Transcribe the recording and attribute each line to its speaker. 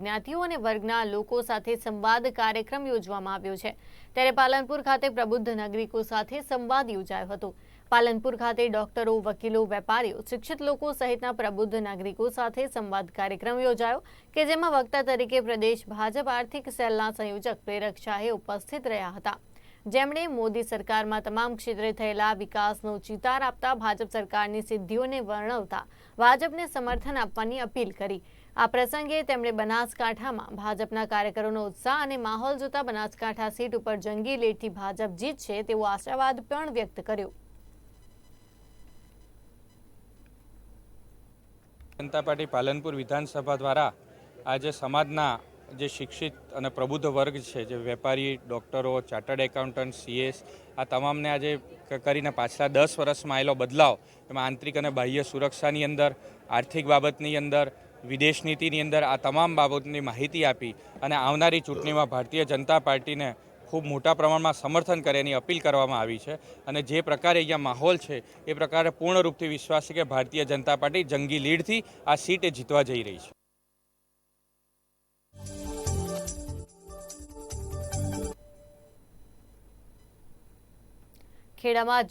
Speaker 1: જ્ઞાતિઓ અને વર્ગના લોકો સાથે સંવાદ કાર્યક્રમ યોજવામાં આવ્યો છે. ત્યારે પાલનપુર ખાતે પ્રબુદ્ધ નાગરિકો સાથે સંવાદ યોજાયો હતો. પાલનપુર ખાતે ડોક્ટરો, વકીલો, વેપારીઓ, શિક્ષિત લોકો સહિતના પ્રબુદ્ધ નાગરિકો સાથે સંવાદ કાર્યક્રમ યોજાયો કે જેમાં વક્તા તરીકે પ્રદેશ ભાજપ આર્થિક સેલના સંયોજક પ્રેરક શાહે ઉપસ્થિત રહ્યા હતા. જેમણે મોદી સરકારમાં તમામ ક્ષેત્રે થયેલા વિકાસનો ચિતાર આપતા ભાજપ સરકારની સિદ્ધિઓને વર્ણવતા ભાજપને સમર્થન આપવાની અપીલ કરી. આ પ્રસંગે તેમણે બનાસકાંઠામાં ભાજપના કાર્યકરોનો ઉત્સાહ અને માહોલ જોતા બનાસકાંઠા સીટ ઉપર જંગી લીડથી ભાજપ જીતશે તેવો આશાવાદ પણ વ્યક્ત કર્યો.
Speaker 2: જનતા પાર્ટી પાલનપુર વિધાનસભા દ્વારા આજે સમાજના જે શિક્ષિત અને પ્રબુદ્ધ વર્ગ છે, જે વેપારી, ડૉક્ટરો, ચાર્ટર્ડ એકાઉન્ટન્ટ, સીએસ, આ તમામને આજે કરીને પાછલા દસ વર્ષમાં આવેલો બદલાવ, એમાં આંતરિક અને બાહ્ય સુરક્ષાની અંદર, આર્થિક બાબતની અંદર, વિદેશ નીતિની અંદર આ તમામ બાબતની માહિતી આપી અને આવનારી ચૂંટણીમાં ભારતીય જનતા પાર્ટીને ખૂબ મોટા પ્રમાણમાં સમર્થન કરે એની અપીલ કરવામાં આવી છે અને જે પ્રકારે અહીંયા માહોલ છે, એ પ્રકારે પૂર્ણ રૂપથી વિશ્વાસ છે કે ભારતીય જનતા પાર્ટી જંગી લીડથી આ સીટ જીતવા જઈ રહી છે.
Speaker 1: ખેડામાં